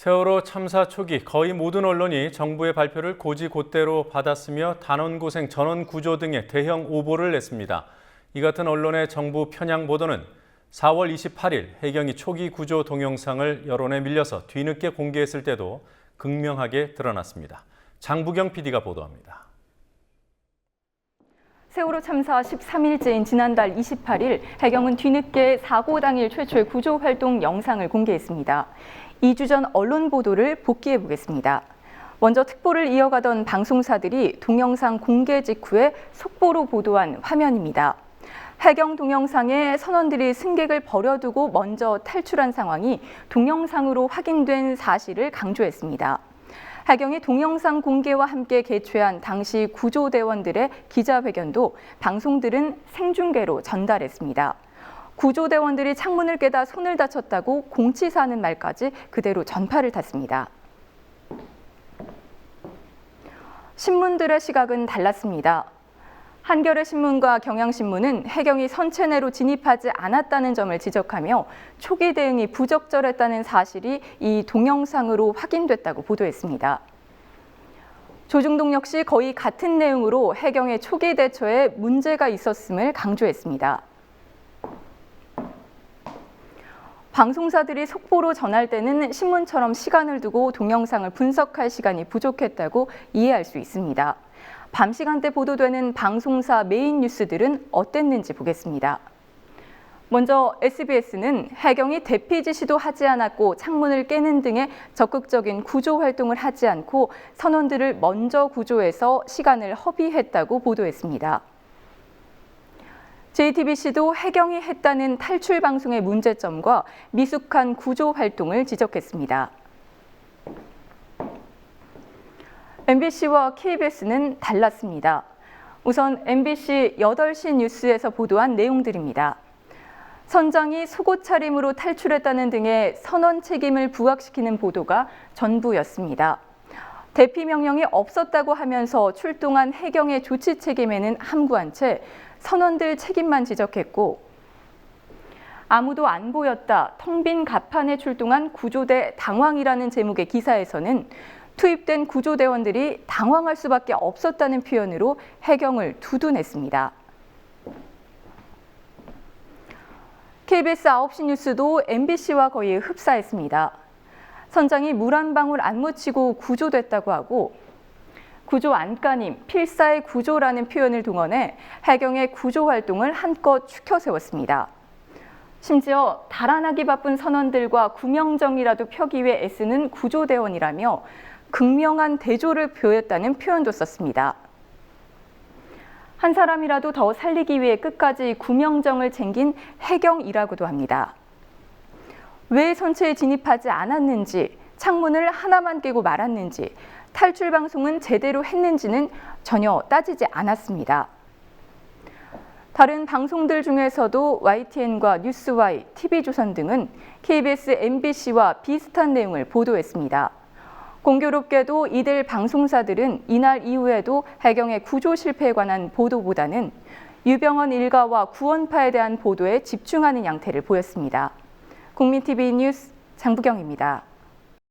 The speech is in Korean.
세월호 참사 초기 거의 모든 언론이 정부의 발표를 고지곧대로 받았으며 단원고생, 전원구조 등의 대형 오보를 냈습니다. 이 같은 언론의 정부 편향 보도는 4월 28일 해경이 초기 구조 동영상을 여론에 밀려서 뒤늦게 공개했을 때도 극명하게 드러났습니다. 장부경 PD가 보도합니다. 세월호 참사 13일째인 지난달 28일 해경은 뒤늦게 사고 당일 최초의 구조 활동 영상을 공개했습니다. 2주 전 언론 보도를 복귀해 보겠습니다. 먼저 특보를 이어가던 방송사들이 동영상 공개 직후에 속보로 보도한 화면입니다. 해경 동영상에 선원들이 승객을 버려두고 먼저 탈출한 상황이 동영상으로 확인된 사실을 강조했습니다. 해경이 동영상 공개와 함께 개최한 당시 구조대원들의 기자회견도 방송들은 생중계로 전달했습니다. 구조대원들이 창문을 깨다 손을 다쳤다고 공치사하는 말까지 그대로 전파를 탔습니다. 신문들의 시각은 달랐습니다. 한겨레 신문과 경향신문은 해경이 선체 내로 진입하지 않았다는 점을 지적하며 초기 대응이 부적절했다는 사실이 이 동영상으로 확인됐다고 보도했습니다. 조중동 역시 거의 같은 내용으로 해경의 초기 대처에 문제가 있었음을 강조했습니다. 방송사들이 속보로 전할 때는 신문처럼 시간을 두고 동영상을 분석할 시간이 부족했다고 이해할 수 있습니다. 밤 시간대 보도되는 방송사 메인 뉴스들은 어땠는지 보겠습니다. 먼저 SBS는 해경이 대피 지시도 하지 않았고 창문을 깨는 등의 적극적인 구조 활동을 하지 않고 선원들을 먼저 구조해서 시간을 허비했다고 보도했습니다. JTBC도 해경이 했다는 탈출 방송의 문제점과 미숙한 구조 활동을 지적했습니다. MBC와 KBS는 달랐습니다. 우선 MBC 8시 뉴스에서 보도한 내용들입니다. 선장이 속옷 차림으로 탈출했다는 등의 선원 책임을 부각시키는 보도가 전부였습니다. 대피 명령이 없었다고 하면서 출동한 해경의 조치 책임에는 함구한 채 선원들 책임만 지적했고 아무도 안 보였다. 텅 빈 갑판에 출동한 구조대 당황이라는 제목의 기사에서는 투입된 구조대원들이 당황할 수밖에 없었다는 표현으로 해경을 두둔했습니다. KBS 9시 뉴스도 MBC와 거의 흡사했습니다. 선장이 물 한 방울 안 묻히고 구조됐다고 하고 구조 안간힘, 필사의 구조라는 표현을 동원해 해경의 구조 활동을 한껏 추켜 세웠습니다. 심지어 달아나기 바쁜 선원들과 구명정이라도 펴기 위해 애쓰는 구조대원이라며 극명한 대조를 보였다는 표현도 썼습니다. 한 사람이라도 더 살리기 위해 끝까지 구명정을 챙긴 해경이라고도 합니다. 왜 선체에 진입하지 않았는지, 창문을 하나만 깨고 말았는지, 탈출 방송은 제대로 했는지는 전혀 따지지 않았습니다. 다른 방송들 중에서도 YTN과 뉴스와이, TV조선 등은 KBS, MBC와 비슷한 내용을 보도했습니다. 공교롭게도 이들 방송사들은 이날 이후에도 해경의 구조 실패에 관한 보도보다는 유병헌 일가와 구원파에 대한 보도에 집중하는 양태를 보였습니다. 국민TV 뉴스 장부경입니다.